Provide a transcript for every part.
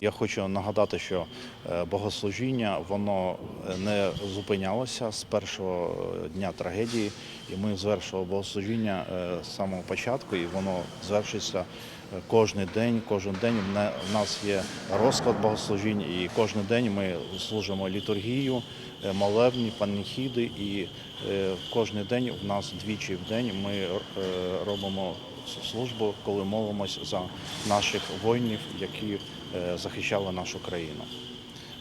Я хочу нагадати, що е, богослужіння воно е, не зупинялося з першого дня трагедії, і ми звершували богослужіння е, з самого початку, і воно звершується е, кожен день. Кожен день в нас є розклад богослужінь, і кожен день ми служимо літургію, е, молебні, паніхіди, і е, кожен день в нас двічі в день ми е, робимо службу, коли молимось за наших воїнів, які е, захищали нашу країну.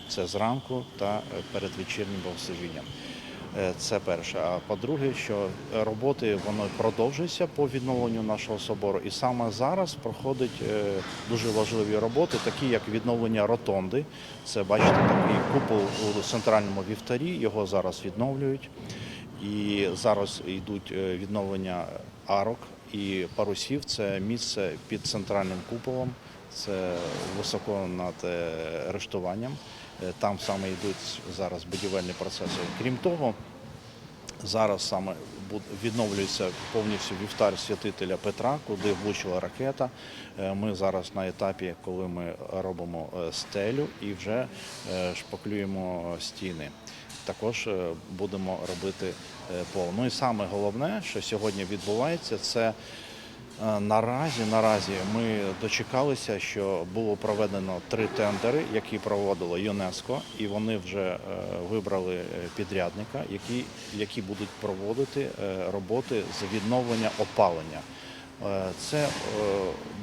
Це зранку та е, перед вечірнім богослужінням. Е, Це перше. А по-друге, що роботи вони продовжуються по відновленню нашого собору. І саме зараз проходять дуже важливі роботи, такі як відновлення ротонди. Це бачите такий купол у центральному вівтарі. Його зараз відновлюють. І зараз йдуть відновлення арок і парусів. Це місце під центральним куполом. Це високо над е, арештуванням. Е, Там саме йдуть зараз будівельні процеси. Крім того, зараз саме відновлюється повністю вівтар святителя Петра, куди влучила ракета. Е, Ми зараз на етапі, коли ми робимо е, стелю і вже е, шпаклюємо стіни. Також е, будемо робити е, пол. Ну і саме головне, що сьогодні відбувається, це Е, Наразі, наразі ми дочекалися, що було проведено три тендери, які проводило ЮНЕСКО, і вони вже вибрали підрядника, які, які будуть проводити роботи з відновлення опалення. Це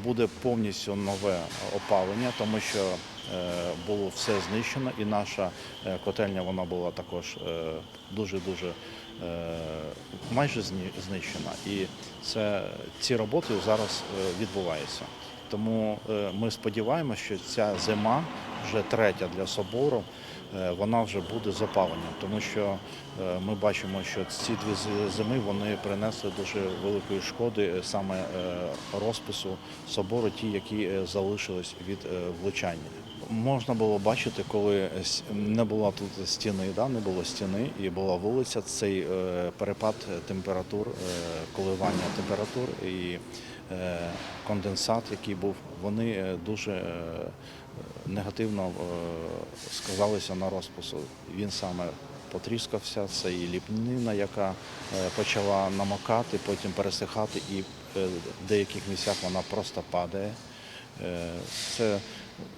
буде повністю нове опалення, тому що було все знищено, і наша е, котельня вона була також дуже дуже майже знищена. І це ці роботи зараз е, відбуваються. Тому е, ми сподіваємося, що ця зима, вже третя для собору, е, вона вже буде з опаленням, тому що е, ми бачимо, що ці дві зими вони принесли дуже великої шкоди е, саме е, розпису собору, ті, які е, залишились від е, влучання. Можна було бачити, коли не було тут стіни, да, не було стіни, і була вулиця, цей е, перепад температур, е, коливання температур і е, конденсат, який був, вони дуже негативно сказалися на розпису. Він саме потріскався, це і ліпнина, яка почала намокати, потім пересихати, і в деяких місцях вона просто падає. Це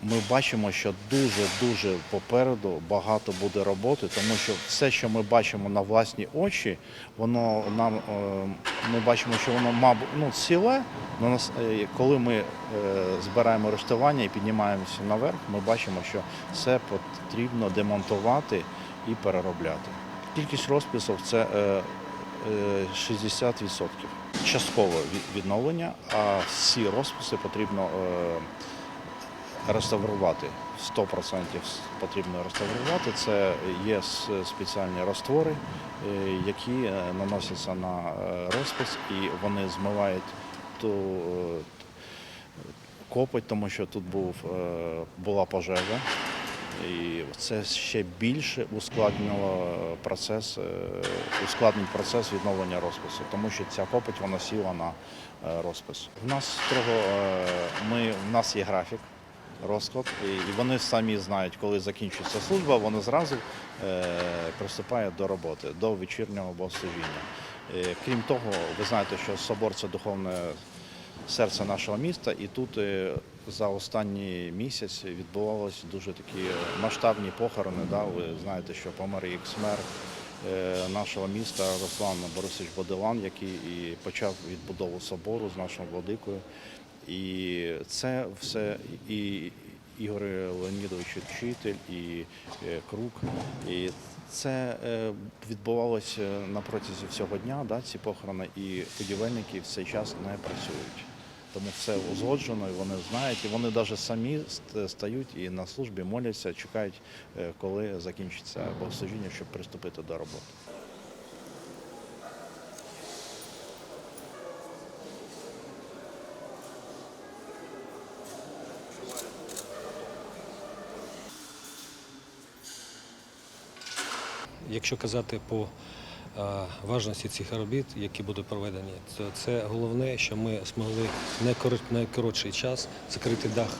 ми бачимо, що дуже-дуже попереду багато буде роботи, тому що все, що ми бачимо на власні очі, воно нам е, ми бачимо, що воно мабуть ну, ціле. нас- е, коли ми е, збираємо рештування і піднімаємося наверх, ми бачимо, що все потрібно демонтувати і переробляти. Кількість розписів це е, е, 60%. Часткове відновлення, а всі розписи потрібно реставрувати. 100% потрібно реставрувати. Це є спеціальні раствори, е, які е, наносяться на е, розпис і вони змивають ту копоть, тому що тут був, була пожежа. І це ще більше ускладнило процес, ускладнить процес відновлення розпису, тому що ця копоть вона сіла на розпис. В нас строго ми, в нас є графік, розклад, і вони самі знають, коли закінчується служба, вони зразу е, приступають до роботи, до вечірнього богослужіння. Е, Крім того, ви знаєте, що собор це духовне серце нашого міста, і тут е, за останній місяць відбувалися дуже такі масштабні похорони. Да? Ви знаєте, що помер і екс-мер е, нашого міста Руслан Борисович Бодилан, який і почав відбудову собору з нашим владикою. І це все і Ігор Леонідович Вчитель, і е, Крук. І це е, відбувалося на протязі всього дня, да, ці похорони, і будівельники в цей час не працюють. Тому все узгоджено, і вони знають, і вони навіть самі стають і на службі моляться, чекають, е, коли закінчиться богослужіння, щоб приступити до роботи. Якщо казати по е, важності цих робіт, які будуть проведені, то це головне, що ми змогли в найкоротший час закрити дах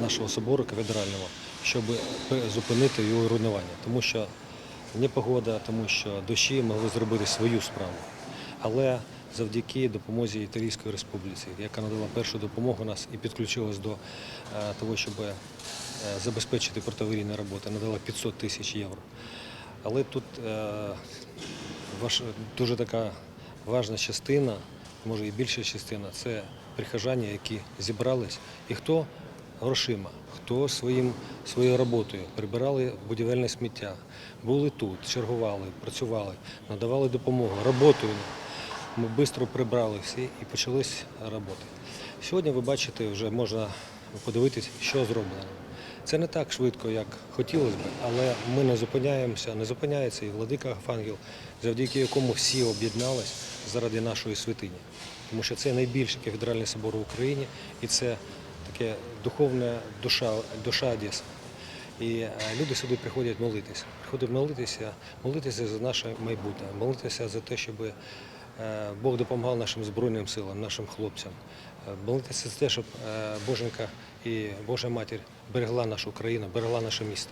нашого собору кафедрального, щоб зупинити його руйнування. Тому що непогода, тому що дощі могли зробити свою справу. Але завдяки допомозі Італійської республіці, яка надала першу допомогу нас і підключилась до е, того, щоб е, забезпечити протиаварійні роботи, надала 500 тисяч євро. Але тут е, дуже така важна частина, може і більша частина, це прихожання, які зібрались. І хто грошима, хто своєю роботою прибирали будівельне сміття, були тут, чергували, працювали, надавали допомогу, роботою. Ми швидко прибрали всі і почались роботи. Сьогодні ви бачите, вже можна подивитись, що зроблено. Це не так швидко, як хотілося б, але ми не зупиняємося, не зупиняється і владика Гафангел, завдяки якому всі об'єднались заради нашої святині. Тому що це найбільший кафедральний собор в Україні і це таке духовна душа, душа Одеси. І е, люди сюди приходять молитися. Приходять молитися, молитися за наше майбутнє, молитися за те, щоб е, Бог допомагав нашим Збройним силам, нашим хлопцям. Молитися за те, щоб е, Боженька і Божа Матір берегла нашу країну, берегла наше місто.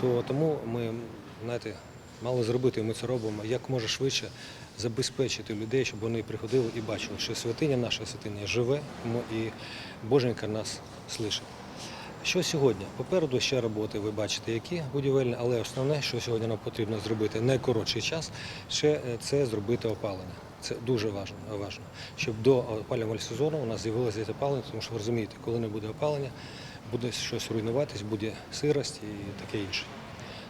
То тому ми, знаєте, мали зробити, ми це робимо, як може швидше забезпечити людей, щоб вони приходили і бачили, що святиня наша святиня живе і Боженька нас слышить. Що сьогодні? Попереду ще роботи, ви бачите, які будівельні, але основне, що сьогодні нам потрібно зробити найкоротший час, ще е, це зробити опалення. Це дуже важливо, важливо, щоб до опалювального сезону у нас з'явилося опалення, тому що ви розумієте, коли не буде опалення, буде щось руйнуватись, буде сирость і таке інше.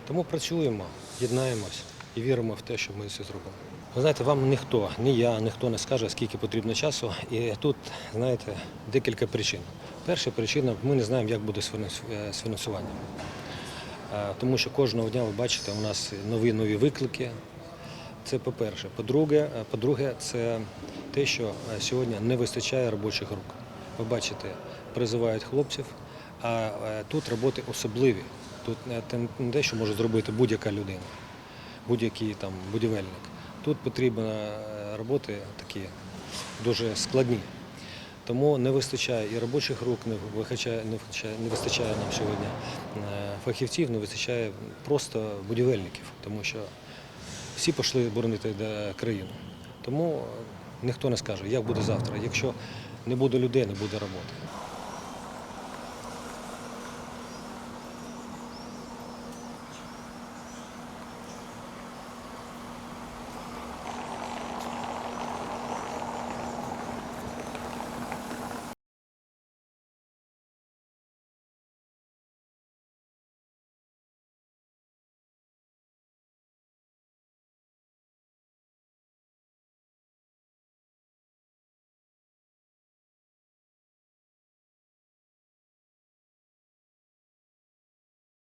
Тому працюємо, єднаємось і віримо в те, що ми це зробимо. Ви знаєте, вам ніхто, ні я, ніхто не скаже, скільки потрібно часу. І тут, знаєте, декілька причин. Перша причина ми не знаємо, як буде з е, фінансуванням. Е, Тому що кожного дня ви бачите, у нас нові нові виклики. Це по-перше. По-друге, е, по-друге, це те, що е, сьогодні не вистачає робочих рук. Ви бачите, призивають хлопців, а е, тут роботи особливі. Тут не те, що може зробити будь-яка людина, будь-який там будівельник. Тут потрібні роботи такі дуже складні. Тому не вистачає і робочих рук, не вистачає, не вистачає, нам сьогодні фахівців, не вистачає просто будівельників, тому що всі пішли боронити країну. Тому е, ніхто не скаже, як буде завтра. Якщо не буде людей, не буде роботи.